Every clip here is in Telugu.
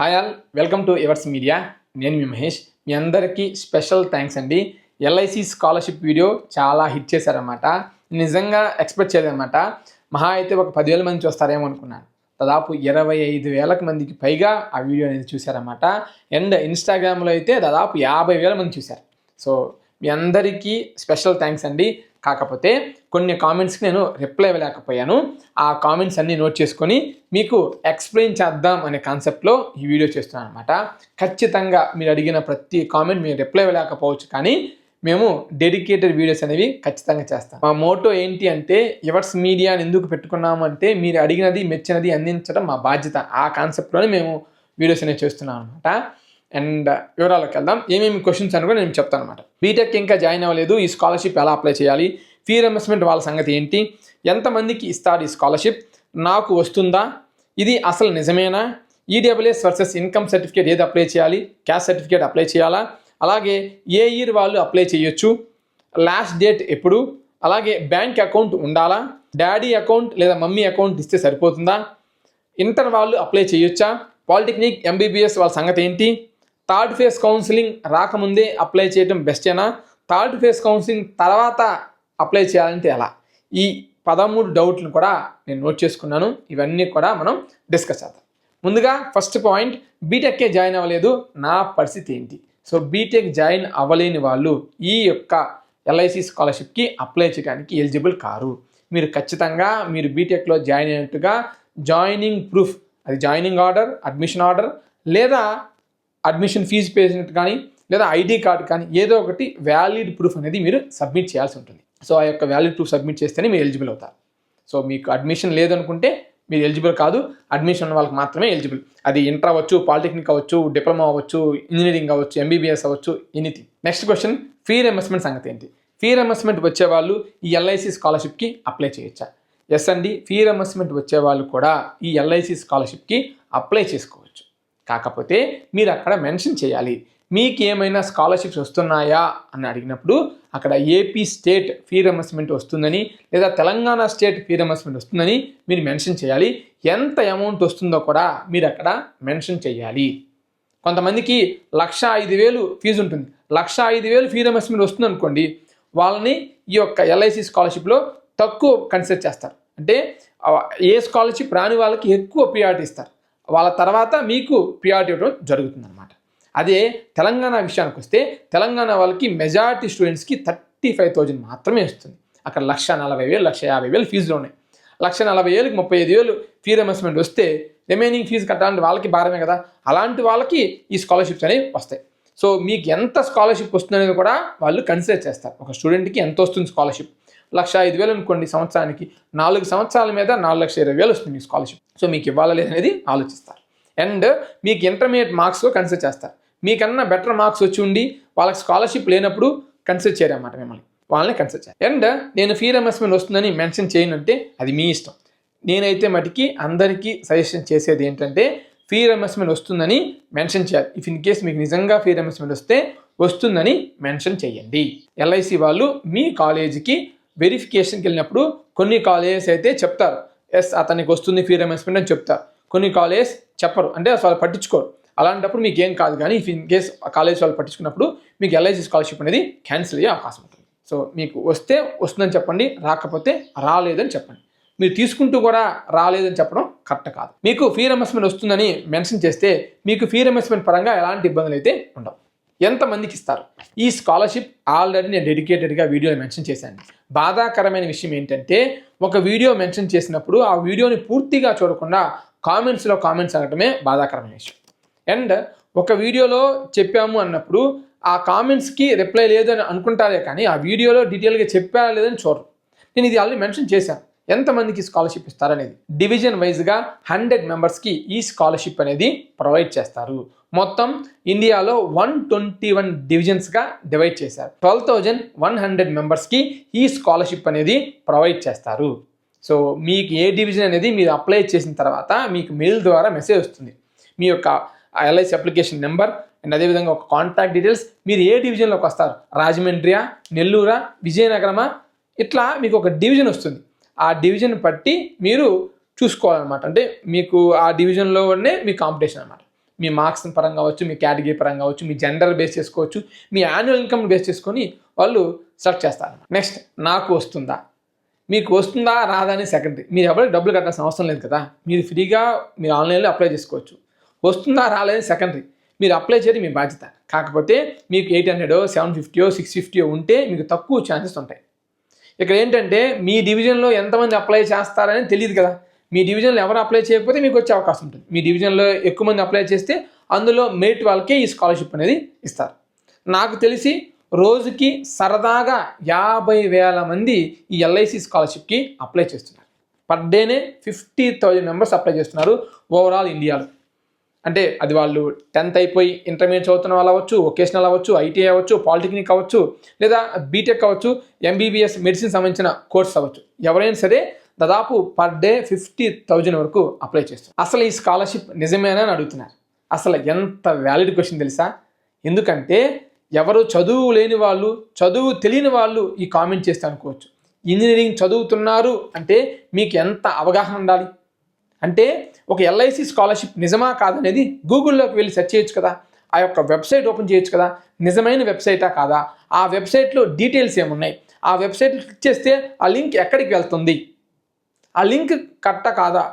Hi all welcome to Evers media నేను మీ మహేష్. మీ అందరికీ స్పెషల్ థ్యాంక్స్ అండి. ఎల్ఐసి స్కాలర్షిప్ వీడియో చాలా హిట్ చేశారనమాట నిజంగా ఎక్స్పెక్ట్ చేయదనమాట మహా అయితే ఒక పదివేల మంది చూస్తారేమో అనుకున్నాను. దాదాపు ఇరవై ఐదు వేలకు మందికి పైగా ఆ వీడియో అనేది చూశారన్నమాట. అండ్ ఇన్స్టాగ్రామ్లో అయితే దాదాపు యాభై వేల మంది చూశారు. సో మీ అందరికీ స్పెషల్ థ్యాంక్స్ అండి. కాకపోతే కొన్ని కామెంట్స్కి నేను రిప్లై ఇవ్వలేకపోయాను. ఆ కామెంట్స్ అన్నీ నోట్ చేసుకొని మీకు ఎక్స్ప్లెయిన్ చేద్దాం అనే కాన్సెప్ట్లో ఈ వీడియో చేస్తున్నాను అనమాట ఖచ్చితంగా మీరు అడిగిన ప్రతి కామెంట్ మీరు రిప్లై ఇవ్వలేకపోవచ్చు కానీ మేము డెడికేటెడ్ వీడియోస్ అనేవి ఖచ్చితంగా చేస్తాం. మా మోటో ఏంటి అంటే ఎవర్స్ మీడియాని ఎందుకు పెట్టుకున్నాము? అంటే మీరు అడిగినది మెచ్చినది అందించడం మా బాధ్యత. ఆ కాన్సెప్ట్లోనే మేము వీడియోస్ అనేవి చేస్తున్నాం అనమాట అండ్ వివరాలకు వెళ్దాం. ఏమేమి క్వశ్చన్స్ అని కూడా నేను చెప్తాను అనమాట బీటెక్ ఇంకా జాయిన్ అవ్వలేదు. ఈ స్కాలర్షిప్ ఎలా అప్లై చేయాలి? ఫీ రియంబర్స్మెంట్ వాళ్ళ సంగతి ఏంటి? ఎంతమందికి ఇస్తారు ఈ స్కాలర్షిప్ నాకు వస్తుందా? ఇది అసలు నిజమేనా? ఈడబ్ల్యూఎస్ వర్సెస్ ఇన్కమ్ సర్టిఫికేట్ ఏది అప్లై చేయాలి? క్యాష్ సర్టిఫికేట్ అప్లై చేయాలా? అలాగే ఏ ఇయర్ వాళ్ళు అప్లై చేయొచ్చు? లాస్ట్ డేట్ ఎప్పుడు? అలాగే బ్యాంక్ అకౌంట్ ఉండాలా? డాడీ అకౌంట్ లేదా మమ్మీ అకౌంట్ ఇస్తే సరిపోతుందా? ఇంటర్ వాళ్ళు అప్లై చేయొచ్చా? పాలిటెక్నిక్ ఎంబీబీఎస్ వాళ్ళ సంగతి ఏంటి? థర్డ్ ఫేజ్ కౌన్సిలింగ్ రాకముందే అప్లై చేయడం బెస్టేనా థర్డ్ ఫేజ్ కౌన్సిలింగ్ తర్వాత అప్లై చేయాలంటే ఎలా? ఈ పదమూడు డౌట్లు కూడా నేను నోట్ చేసుకున్నాను. ఇవన్నీ కూడా మనం డిస్కస్ చేద్దాం. ముందుగా ఫస్ట్ పాయింట్ బీటెక్కే జాయిన్ అవ్వలేదు. నా పరిస్థితి ఏంటి? సో బీటెక్ జాయిన్ అవ్వలేని వాళ్ళు ఈ యొక్క ఎల్ఐసి స్కాలర్షిప్కి అప్లై చేయడానికి ఎలిజిబుల్ కారు. మీరు ఖచ్చితంగా మీరు బీటెక్లో జాయిన్ అయినట్టుగా జాయినింగ్ ప్రూఫ్ అది జాయినింగ్ ఆర్డర్ అడ్మిషన్ ఆర్డర్ లేదా అడ్మిషన్ ఫీజు పేసినట్టు కానీ లేదా ఐడి కార్డ్ కానీ ఏదో ఒకటి వ్యాలిడ్ ప్రూఫ్ అనేది మీరు సబ్మిట్ చేయాల్సి ఉంటుంది. సో ఆ యొక్క వ్యాలిడ్ ప్రూఫ్ సబ్మిట్ చేస్తేనే మీరు ఎలిజిబుల్ అవుతారు. సో మీకు అడ్మిషన్ లేదనుకుంటే మీరు ఎలిజిబుల్ కాదు. అడ్మిషన్ ఉన్న వాళ్ళకి మాత్రమే ఎలిజిబుల్. అది ఇంటర్ అవ్వచ్చు పాలిటెక్నిక్ అవ్వచ్చు డిప్లొమా అవ్వచ్చు ఇంజనీరింగ్ అవ్వచ్చు ఎంబీబీఎస్ అవ్వచ్చు anything. Next question fee reimbursement సంగతి ఏంటి? ఫీ రియంబర్స్మెంట్ వచ్చే వాళ్ళు ఈ ఎల్ఐసి స్కాలర్షిప్కి అప్లై చేయొచ్చా? ఎస్ అండి ఫీ రియంబర్స్మెంట్ వచ్చే వాళ్ళు కూడా ఈ ఎల్ఐసి స్కాలర్షిప్కి అప్లై చేసుకోవచ్చు. కాకపోతే మీరు అక్కడ మెన్షన్ చేయాలి. మీకు ఏమైనా స్కాలర్షిప్స్ వస్తున్నాయా? అని అడిగినప్పుడు అక్కడ ఏపీ స్టేట్ ఫీ రియంబర్స్మెంట్ వస్తుందని లేదా తెలంగాణ స్టేట్ ఫీ రియంబర్స్మెంట్ వస్తుందని మీరు మెన్షన్ చేయాలి. ఎంత అమౌంట్ వస్తుందో కూడా మీరు అక్కడ మెన్షన్ చేయాలి. కొంతమందికి లక్ష ఐదు వేలు ఫీజు ఉంటుంది. లక్ష ఐదు వేలు ఫీ రియంబర్స్మెంట్ వస్తుంది అనుకోండి వాళ్ళని ఈ యొక్క ఎల్ఐసి స్కాలర్షిప్లో తక్కువ కన్సిడర్ చేస్తారు. అంటే ఏ స్కాలర్షిప్ రాని వాళ్ళకి ఎక్కువ ప్రియారిటీ ఇస్తారు. వాళ్ళ తర్వాత మీకు ప్రియారిటీ ఇవ్వడం జరుగుతుందన్నమాట. అదే తెలంగాణ విషయానికి వస్తే తెలంగాణ వాళ్ళకి మెజారిటీ స్టూడెంట్స్కి థర్టీ ఫైవ్ థౌజండ్ మాత్రమే వస్తుంది. అక్కడ లక్ష నలభై వేలు లక్ష యాభై వేలు ఫీజులు ఉన్నాయి. లక్ష నలభై వేలకు ముప్పై ఐదు వేలు ఫీ రియంబర్స్మెంట్ వస్తే రిమైనింగ్ ఫీజు కట్టాలంటే వాళ్ళకి భారమే కదా. అలాంటి వాళ్ళకి ఈ స్కాలర్షిప్స్ అనేవి వస్తాయి. సో మీకు ఎంత స్కాలర్షిప్ వస్తుందనేది కూడా వాళ్ళు కన్సిడర్ చేస్తారు. ఒక స్టూడెంట్కి ఎంత వస్తుంది స్కాలర్షిప్ లక్ష ఐదు వేలు అనుకోండి సంవత్సరానికి. నాలుగు సంవత్సరాల మీద నాలుగు లక్ష ఇరవై వేలు వస్తుంది మీ స్కాలర్షిప్ సో మీకు ఇవ్వాలా లేదనేది ఆలోచిస్తారు. అండ్ మీకు ఇంటర్మీడియట్ మార్క్స్ కన్సిడర్ చేస్తారు. మీకన్నా బెటర్ మార్క్స్ వచ్చి ఉండి వాళ్ళకి స్కాలర్షిప్ లేనప్పుడు కన్సిడర్ చేయరన్నమాట మిమ్మల్ని. వాళ్ళని కన్సిడర్ చేయాలి. అండ్ నేను ఫీ రియంబర్స్మెంట్ వస్తుందని మెన్షన్ చేయనంటే అది మీ ఇష్టం. నేనైతే మటుకి అందరికీ సజెషన్ చేసేది ఏంటంటే ఫీ రియంబర్స్మెంట్ వస్తుందని మెన్షన్ చేయాలి. ఇఫ్ ఇన్ కేస్ మీకు నిజంగా ఫీ రియంబర్స్మెంట్ వస్తే వస్తుందని మెన్షన్ చేయండి. ఎల్ఐసి వాళ్ళు మీ కాలేజీకి వెరిఫికేషన్కి వెళ్ళినప్పుడు కొన్ని కాలేజెస్ అయితే చెప్తారు. ఎస్ అతనికి వస్తుంది ఫీ రియంబర్స్మెంట్ అని చెప్తారు. కొన్ని కాలేజెస్ చెప్పరు. అంటే అసలు వాళ్ళు పట్టించుకోరు. అలాంటప్పుడు మీకు ఏం కాదు కానీ ఇఫ్ ఇన్ కేస్ కాలేజ్ వాళ్ళు పట్టించుకున్నప్పుడు మీకు ఎల్ఐసి స్కాలర్షిప్ అనేది క్యాన్సిల్ అయ్యే అవకాశం ఉంటుంది. సో మీకు వస్తే వస్తుందని చెప్పండి రాకపోతే రాలేదని చెప్పండి. మీరు తీసుకుంటూ కూడా రాలేదని చెప్పడం కరెక్ట్ కాదు. మీకు ఫీ రియంబర్స్మెంట్ వస్తుందని మెన్షన్ చేస్తే మీకు ఫీ రియంబర్స్మెంట్ పరంగా ఎలాంటి ఇబ్బందులు అయితే ఉండవు. ఎంతమందికి ఇస్తారు ఈ స్కాలర్షిప్ ఆల్రెడీ నేను డెడికేటెడ్గా వీడియోలో మెన్షన్ చేశాను. బాధాకరమైన విషయం ఏంటంటే ఒక వీడియో మెన్షన్ చేసినప్పుడు ఆ వీడియోని పూర్తిగా చూడకుండా కామెంట్స్లో కామెంట్స్ అనటమే బాధాకరమైన విషయం. అండ్ ఒక వీడియోలో చెప్పాము అన్నప్పుడు ఆ కామెంట్స్కి రిప్లై లేదని అనుకుంటారే కానీ ఆ వీడియోలో డీటెయిల్గా చెప్పారా లేదని చూడరు. నేను ఇది ఆల్రెడీ మెన్షన్ చేశాను. ఎంతమందికి స్కాలర్షిప్ ఇస్తారనేది. డివిజన్ వైజ్గా హండ్రెడ్ మెంబర్స్కి ఈ స్కాలర్షిప్ అనేది ప్రొవైడ్ చేస్తారు. మొత్తం ఇండియాలో వన్ ట్వంటీ వన్ డివిజన్స్గా డివైడ్ చేశారు. ట్వెల్వ్ థౌజండ్ వన్ హండ్రెడ్ మెంబర్స్కి ఈ స్కాలర్షిప్ అనేది ప్రొవైడ్ చేస్తారు. సో మీకు ఏ డివిజన్ అనేది మీరు అప్లై చేసిన తర్వాత మీకు మెయిల్ ద్వారా మెసేజ్ వస్తుంది. మీ యొక్క ఎల్ఐసి అప్లికేషన్ నెంబర్ అండ్ అదేవిధంగా ఒక కాంటాక్ట్ డీటెయిల్స్ మీరు ఏ డివిజన్లోకి వస్తారు? రాజమండ్రియా నెల్లూరా విజయనగరమా ఇట్లా మీకు ఒక డివిజన్ వస్తుంది. ఆ డివిజన్ బట్టి మీరు చూసుకోవాలన్నమాట. అంటే మీకు ఆ డివిజన్లోనే మీ కాంపిటీషన్ అనమాట మీ మార్క్స్ పరంగా కావచ్చు మీ కేటగిరీ పరంగా కావచ్చు మీ జెండర్ బేస్ చేసుకోవచ్చు మీ యాన్యువల్ ఇన్కమ్ బేస్ చేసుకొని వాళ్ళు సెలెక్ట్ చేస్తారు. నెక్స్ట్ నాకు వస్తుందా? మీకు వస్తుందా రాదా అని సెకండరీ మీరు ఎవరికి డబ్బులు కట్టాల్సిన అవసరం లేదు కదా? మీరు ఫ్రీగా మీరు ఆన్లైన్లో అప్లై చేసుకోవచ్చు. వస్తుందా రాలేదని సెకండరీ మీరు అప్లై చేయడం మీ బాధ్యత. కాకపోతే మీకు ఎయిట్ హండ్రెడో సెవెన్ ఫిఫ్టీయో సిక్స్ ఫిఫ్టీయో ఉంటే మీకు తక్కువ ఛాన్సెస్ ఉంటాయి. ఇక్కడ ఏంటంటే మీ డివిజన్లో ఎంతమంది అప్లై చేస్తారని తెలియదు కదా? మీ డివిజన్లో ఎవరు అప్లై చేయకపోతే మీకు వచ్చే అవకాశం ఉంటుంది. మీ డివిజన్లో ఎక్కువ మంది అప్లై చేస్తే అందులో మెరిట్ వాళ్ళకే ఈ స్కాలర్షిప్ అనేది ఇస్తారు. నాకు తెలిసి రోజుకి సరదాగా యాభై వేల మంది ఈ ఎల్ఐసి స్కాలర్షిప్కి అప్లై చేస్తున్నారు. పర్ డేనే ఫిఫ్టీ థౌజండ్ మెంబర్స్ అప్లై చేస్తున్నారు ఓవరాల్ ఇండియాలో. అంటే అది వాళ్ళు టెన్త్ అయిపోయి ఇంటర్మీడియట్ చదువుతున్న వాళ్ళు అవ్వచ్చు వొకేషనల్ అవ్వచ్చు ఐటీఐ అవ్వచ్చు పాలిటెక్నిక్ అవ్వచ్చు లేదా బీటెక్ అవ్వచ్చు ఎంబీబీఎస్ మెడిసిన్ సంబంధించిన కోర్స్ అవ్వచ్చు. ఎవరైనా సరే దాదాపు పర్ డే ఫిఫ్టీ థౌజండ్ వరకు అప్లై చేస్తారు అసలు ఈ స్కాలర్షిప్ నిజమేనా అని అడుగుతున్నారు. అసలు ఎంత వ్యాలిడ్ క్వశ్చన్ తెలుసా? ఎందుకంటే ఎవరు చదువు లేని వాళ్ళు చదువు తెలియని వాళ్ళు ఈ కామెంట్ చేస్తే అనుకోవచ్చు. ఇంజనీరింగ్ చదువుతున్నారు అంటే మీకు ఎంత అవగాహన ఉండాలి? అంటే ఒక ఎల్ఐసి స్కాలర్షిప్ నిజమా కాదనేది గూగుల్లోకి వెళ్ళి సెర్చ్ చేయొచ్చు కదా. ఆ యొక్క వెబ్సైట్ ఓపెన్ చేయొచ్చు కదా. నిజమైన వెబ్సైటా కాదా? ఆ వెబ్సైట్లో డీటెయిల్స్ ఏమున్నాయి? ఆ వెబ్సైట్ క్లిక్ చేస్తే ఆ లింక్ ఎక్కడికి వెళ్తుంది? ఆ లింక్ కట్ట కాదా?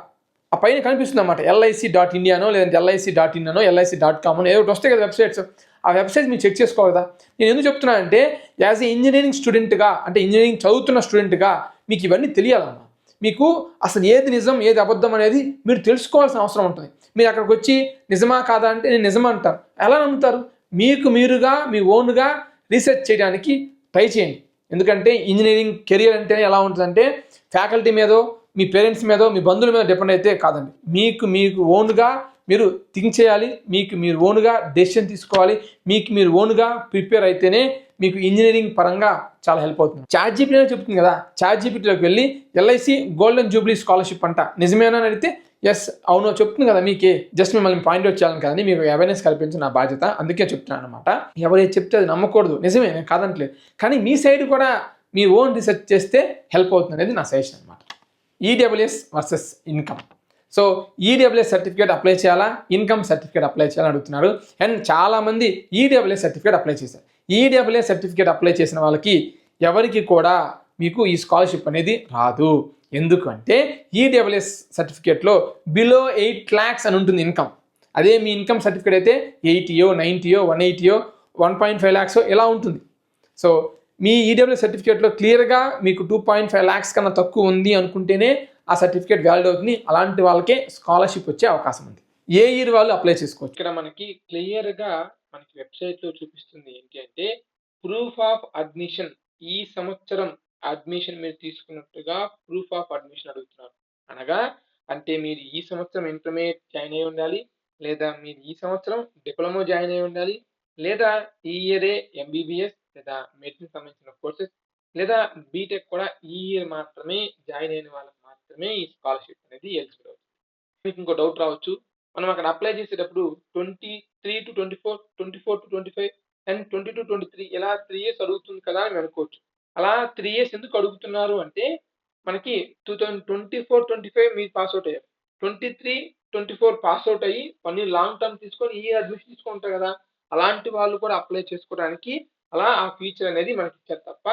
ఆ పైన కనిపిస్తుంది అన్నమాట ఎల్ఐసి డాట్ ఇండియానో లేదంటే ఎల్ఐసి డాట్ ఇన్ అనో ఎల్ఐసి డాట్ కామ్ అనో ఏదో వస్తాయి కదా వెబ్సైట్స్ ఆ వెబ్సైట్ మీరు చెక్ చేసుకోవాలి కదా. నేను ఎందుకు చెప్తున్నానంటే యాజ్ ఏ ఇంజనీరింగ్ స్టూడెంట్గా అంటే ఇంజనీరింగ్ చదువుతున్న స్టూడెంట్గా మీకు ఇవన్నీ తెలియాలన్నమాట మీకు అసలు ఏది నిజం ఏది అబద్ధం అనేది మీరు తెలుసుకోవాల్సిన అవసరం ఉంటుంది. మీరు అక్కడికి వచ్చి నిజమా కాదా? అంటే నేను నిజమా అంటారు ఎలా నమ్ముతారు? మీకు మీరుగా మీ ఓన్గా రీసెర్చ్ చేయడానికి ట్రై చేయండి. ఎందుకంటే ఇంజనీరింగ్ కెరియర్ అంటేనే ఎలా ఉంటుందంటే ఫ్యాకల్టీ మీదో మీ పేరెంట్స్ మీద మీ బంధువుల మీద డిపెండ్ అయితే కాదండి. మీకు మీకు ఓన్గా మీరు థింక్ చేయాలి మీకు మీరు ఓన్గా డెసిషన్ తీసుకోవాలి మీకు మీరు ఓన్గా ప్రిపేర్ అయితేనే మీకు ఇంజనీరింగ్ పరంగా చాలా హెల్ప్ అవుతుంది. చాట్ జీపీటీ చెప్తుంది కదా చాట్ జీపీటీలోకి వెళ్ళి ఎల్ఐసి గోల్డెన్ జూబ్లీ స్కాలర్షిప్ అంట. నిజమేనా అని అడిగితే ఎస్ అవునో చెప్తుంది కదా మీకే. జస్ట్ మిమ్మల్ని పాయింట్ అవుట్ చేయాలని కదండి మీకు అవేర్నెస్ కల్పించిన నా బాధ్యత. అందుకే చెప్తున్నాను అనమాట ఎవరు చెప్తే అది నమ్మకూడదు. నిజమే నేను కాదంటలేదు. కానీ మీ సైడ్ కూడా మీ ఓన్ రీసెర్చ్ చేస్తే హెల్ప్ అవుతుంది అనేది నా సజెషన్ అనమాట EWS versus income so EWS certificate apply చేయాలా? ఇన్కమ్ సర్టిఫికేట్ అప్లై చేయాలని అడుగుతున్నారు. అండ్ చాలామంది ఈడబ్ల్యూఎస్ సర్టిఫికేట్ అప్లై చేశారు. ఈడబ్ల్యూఎస్ సర్టిఫికేట్ అప్లై చేసిన వాళ్ళకి ఎవరికి కూడా మీకు ఈ స్కాలర్షిప్ అనేది రాదు. ఎందుకంటే ఈడబ్ల్యూఎస్ సర్టిఫికేట్లో బిలో ఎయిట్ ల్యాక్స్ అని ఉంటుంది ఇన్కమ్ అదే మీ ఇన్కమ్ సర్టిఫికేట్ అయితే ఎయిటీయో నైంటీయో వన్ ఎయిటీయో వన్ పాయింట్ ఫైవ్ ల్యాక్స్ ఇలా ఉంటుంది. సో మీ ఈడబ్ల్యూ సర్టిఫికేట్లో క్లియర్గా మీకు టూ పాయింట్ ఫైవ్ ల్యాక్స్ కన్నా తక్కువ ఉంది అనుకుంటేనే ఆ సర్టిఫికేట్ వ్యాలిడ్ అవుతుంది. అలాంటి వాళ్ళకే స్కాలర్షిప్ వచ్చే అవకాశం ఉంది. ఏ ఇయర్ వాళ్ళు అప్లై చేసుకోవచ్చు? ఇక్కడ మనకి క్లియర్గా మనకి వెబ్సైట్లో చూపిస్తుంది ఏంటి అంటే ప్రూఫ్ ఆఫ్ అడ్మిషన్ ఈ సంవత్సరం అడ్మిషన్ మీరు తీసుకున్నట్టుగా ప్రూఫ్ ఆఫ్ అడ్మిషన్ అడుగుతున్నారు. అనగా అంటే మీరు ఈ సంవత్సరం ఇంటర్మీడియట్ జాయిన్ అయి ఉండాలి లేదా మీరు ఈ సంవత్సరం డిప్లొమా జాయిన్ అయి ఉండాలి లేదా ఈ ఇయరే ఎంబీబీఎస్ లేదా మెడిసిన్ సంబంధించిన కోర్సెస్ లేదా బీటెక్ కూడా ఈ ఇయర్ మాత్రమే జాయిన్ అయిన వాళ్ళకి మాత్రమే ఈ స్కాలర్షిప్ అనేది ఎలిజిబుల్ అవుతుంది. మీకు ఇంకో డౌట్ రావచ్చు. మనం అక్కడ అప్లై చేసేటప్పుడు twenty three to twenty four twenty four to twenty five and twenty two twenty three ఇలా త్రీ ఇయర్స్ అడుగుతుంది కదా అని అనుకోవచ్చు. అలా త్రీ ఇయర్స్ ఎందుకు అడుగుతున్నారు అంటే మనకి two thousand twenty four twenty five మీరు పాస్ అవుట్ అయ్యారు. Twenty three twenty four pass out అయ్యి కొన్ని లాంగ్ టర్మ్ తీసుకొని ఈ అడ్మిషన్ తీసుకుంటారు కదా. అలాంటి వాళ్ళు కూడా అప్లై చేసుకోవడానికి అలా ఆ ఫీచర్ అనేది మనకి ఇచ్చారు తప్ప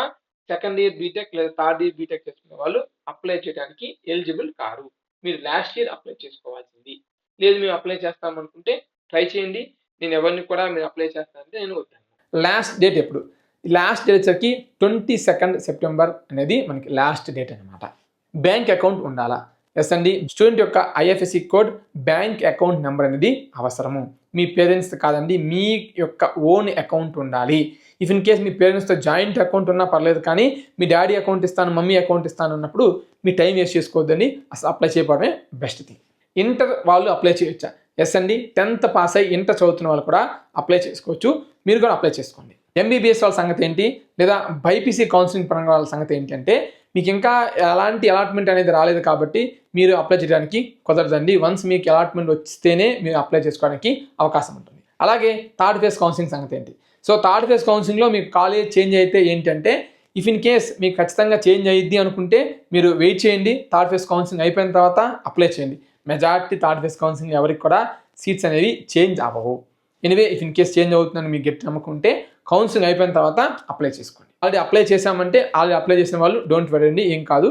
సెకండ్ ఇయర్ బీటెక్ లేదా థర్డ్ ఇయర్ బీటెక్ చేసుకునే వాళ్ళు అప్లై చేయడానికి ఎలిజిబుల్ కారు. మీరు లాస్ట్ ఇయర్ అప్లై చేసుకోవాల్సింది. లేదు మేము అప్లై చేస్తాం అనుకుంటే ట్రై చేయండి. నేను ఎవరిని కూడా మీరు అప్లై చేస్తానంటే నేను వద్దాను లాస్ట్ డేట్ ఎప్పుడు? లాస్ట్ డేట్ వచ్చరికి ట్వంటీ సెకండ్ సెప్టెంబర్ అనేది మనకి లాస్ట్ డేట్ అనమాట బ్యాంక్ అకౌంట్ ఉండాలా? ఎస్ అండి. స్టూడెంట్ యొక్క IFSC code bank account number అనేది అవసరము. మీ పేరెంట్స్ కాదండి మీ యొక్క ఓన్ అకౌంట్ ఉండాలి. ఇఫ్ ఇన్ కేస్ మీ పేరెంట్స్తో జాయింట్ అకౌంట్ ఉన్నా పర్లేదు కానీ మీ డాడీ అకౌంట్ ఇస్తాను మమ్మీ అకౌంట్ ఇస్తాను అన్నప్పుడు మీ టైం వేస్ట్ చేసుకోవద్దని అసలు అప్లై చేయడమే బెస్ట్ థింగ్. ఇంటర్ వాళ్ళు అప్లై చేయొచ్చా? ఎస్ అండి. టెన్త్ పాస్ అయ్యి ఇంటర్ చదువుతున్న వాళ్ళు కూడా అప్లై చేసుకోవచ్చు. మీరు కూడా అప్లై చేసుకోండి. ఎంబీబీఎస్ వాళ్ళ సంగతి ఏంటి? లేదా బైపీసీ కౌన్సిలింగ్ పరంగా వాళ్ళ సంగతి ఏంటంటే మీకు ఇంకా ఎలాంటి అలాట్మెంట్ అనేది రాలేదు కాబట్టి మీరు అప్లై చేయడానికి కుదరదండి. వన్స్ మీకు అలాట్మెంట్ వస్తేనే మీరు అప్లై చేసుకోవడానికి అవకాశం ఉంటుంది. అలాగే థర్డ్ ఫేజ్ కౌన్సిలింగ్ సంగతి ఏంటి? సో థర్డ్ ఫేజ్ కౌన్సిలింగ్లో మీకు కాలేజ్ చేంజ్ అయితే ఏంటంటే ఇఫ్ ఇన్ కేస్ మీకు ఖచ్చితంగా చేంజ్ అయ్యిద్ది అనుకుంటే మీరు వెయిట్ చేయండి. థర్డ్ ఫేజ్ కౌన్సిలింగ్ అయిపోయిన తర్వాత అప్లై చేయండి. మెజార్టీ థర్డ్ ఫేజ్ కౌన్సిలింగ్ ఎవరికి కూడా సీట్స్ అనేవి చేంజ్ అవ్వవు. Anyway if in case change అవుతుందని మీకు గట్టి నమ్మకం ఉంటే కౌన్సిలింగ్ అయిపోయిన తర్వాత అప్లై చేసుకోండి. ఆల్రెడీ అప్లై చేశామంటే ఆల్రెడీ అప్లై చేసిన వాళ్ళు డోంట్ వరీ ఏం కాదు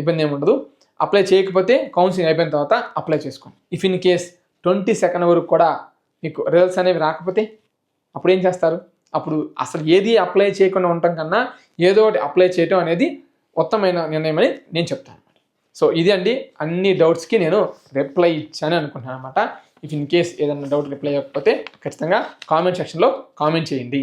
ఇబ్బంది ఏమి ఉండదు. అప్లై చేయకపోతే కౌన్సిలింగ్ అయిపోయిన తర్వాత అప్లై చేసుకోండి. If in case twenty second వరకు కూడా మీకు రిజల్ట్స్ అనేవి రాకపోతే అప్పుడు ఏం చేస్తారు? అప్పుడు అసలు ఏది అప్లై చేయకుండా ఉండటం కన్నా ఏదో ఒకటి అప్లై చేయటం అనేది ఉత్తమైన నిర్ణయం అని నేను చెప్తాను అనమాట సో ఇది అండి అన్ని డౌట్స్కి నేను రిప్లై ఇచ్చాను అనుకుంటున్నాను అనమాట ఇఫ్ ఇన్ కేస్ ఏదైనా డౌట్ రిప్లై ఇవ్వకపోతే ఖచ్చితంగా కామెంట్ సెక్షన్లో కామెంట్ చేయండి.